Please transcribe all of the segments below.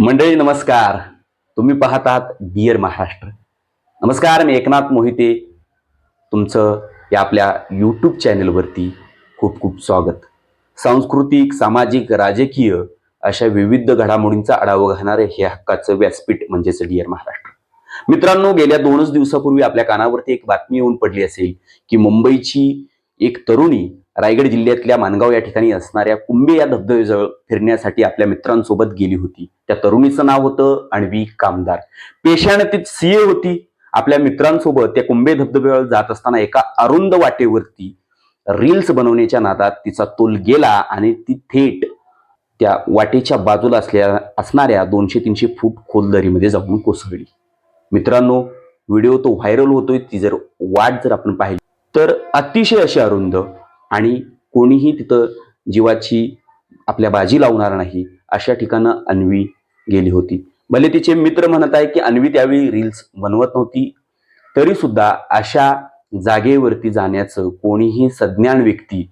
मंडळी नमस्कार. तुम्ही पाहत आहात डिअर महाराष्ट्र. नमस्कार मी एकनाथ मोहिते. तुमचं या आपल्या यूट्यूब चॅनलवरती खूप खूप स्वागत. सांस्कृतिक सामाजिक राजकीय अशा विविध घडामोडींचा आढावा घेणारे हे हक्काचं व्यासपीठ म्हणजेच डिअर महाराष्ट्र. मित्रांनो गेल्या दोनच दिवसापूर्वी आपल्या कानावरती एक बातमी येऊन पडली असेल की मुंबईची एक तरुणी रायगड जिल्ह्यातल्या मानगाव या ठिकाणी असणाऱ्या कुंभे या धबधब्याजवळ फिरण्यासाठी आपल्या मित्रांसोबत गेली होती. त्या तरुणीचं नाव होतं अणवी कामदार. पेशाने ती सीए होती. आपल्या मित्रांसोबत त्या कुंभे धबधब्यावर जात असताना एका अरुंद वाटेवरती रील्स बनवण्याच्या नादात तिचा तोल गेला आणि ती थेट त्या वाटेच्या बाजूला असल्या असणाऱ्या दोनशे तीनशे फूट खोल दरीमध्ये जाऊन कोसळली. मित्रांनो व्हिडिओ तो व्हायरल होतोय. ती जर वाट जर आपण पाहिली तर अतिशय अशी अरुंद आणि कोणीही तिथं जीवाची आपल्या बाजी लावणार नाही अशा ठिकाणं अन्वी गेली होती. भले तिचे मित्र म्हणत आहे की अन्वी त्यावेळी रील्स बनवत नव्हती तरी सुद्धा अशा जागेवरती जाण्याचं कोणीही सज्ञान व्यक्ती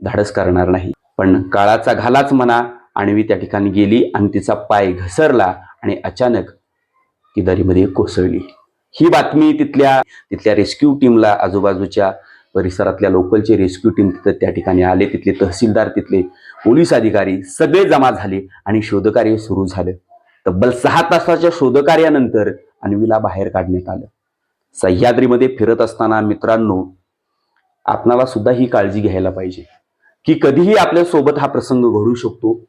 धाडस करणार नाही. पण काळाचा घालाच म्हणा अन्वी त्या ठिकाणी गेली आणि तिचा पाय घसरला आणि अचानक ती दरीमध्ये कोसळली. ही बातमी तिथल्या तिथल्या रेस्क्यू टीमला आजूबाजूच्या परिसरातल्या लोकलचे रेस्क्यू टीम तिथं त्या ठिकाणी आले तिथले तहसीलदार तिथले पोलीस अधिकारी सगळे जमा झाले आणि शोधकार्य सुरू झालं. तब्बल सहा तासाच्या शोधकार्यानंतर अन्वीला बाहेर काढण्यात आलं. सह्याद्रीमध्ये फिरत असताना मित्रांनो आपणाला सुद्धा ही काळजी घ्यायला पाहिजे की कधीही आपल्यासोबत हा प्रसंग घडू शकतो.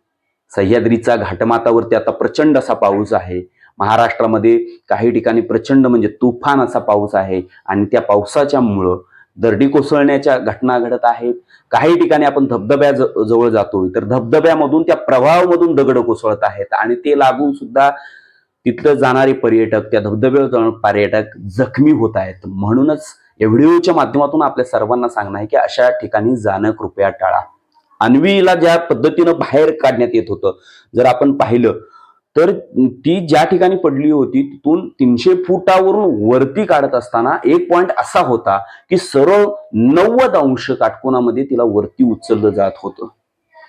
सह्याद्रीचा घाटमातावरती आता प्रचंड असा पाऊस आहे. महाराष्ट्रामध्ये काही ठिकाणी प्रचंड म्हणजे तुफान असा पाऊस आहे आणि त्या पावसाच्या मुळं दरडी कोसळण्याच्या घटना घडत आहेत. काही ठिकाणी आपण धबधब्या जवळ जातोय. तर धबधब्यामधून त्या प्रवाहामधून दगड कोसळत आहेत आणि ते लागून सुद्धा तिथलं जाणारे पर्यटक त्या धबधब्यावर पर्यटक जखमी होत आहेत. म्हणूनच या व्हिडिओच्या माध्यमातून आपल्या सर्वांना सांगणं आहे की अशा ठिकाणी जाणं कृपया टाळा. अन्वीला ज्या पद्धतीनं बाहेर काढण्यात येत होतं जर आपण पाहिलं तर ती ज्या ठिकाणी पडली होती तिथून तीनशे फुटावरून वरती काढत असताना एक पॉइंट असा होता की सरळ नव्वद अंश काटकोणामध्ये तिला वरती उचललं जात होतं.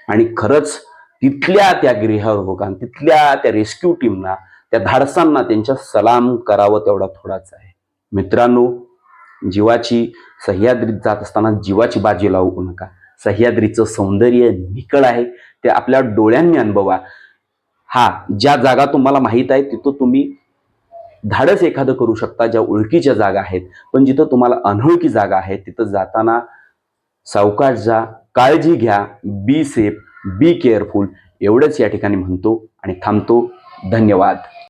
आणि खरंच तिथल्या त्या गृहरोगां तिथल्या त्या रेस्क्यू टीमना त्या धाडसांना त्यांच्या सलाम करावं तेवढा थोडाच आहे. मित्रांनो जीवाची सह्याद्रीत जात असताना जीवाची बाजी लावू नका. सह्याद्रीचं सौंदर्य निकळ आहे. ते आपल्या डोळ्यांनी अनुभवा. हा ज्या जागा तुम्हाला माहीत आहे तिथं तुम्ही धाडस एखादं करू शकता ज्या ओळखीच्या जागा आहेत. पण जिथं तुम्हाला अनोळखी जागा आहे तिथं जाताना सावकाश जा काळजी घ्या बी सेफ बी केअरफुल एवढंच या ठिकाणी म्हणतो आणि थांबतो. धन्यवाद.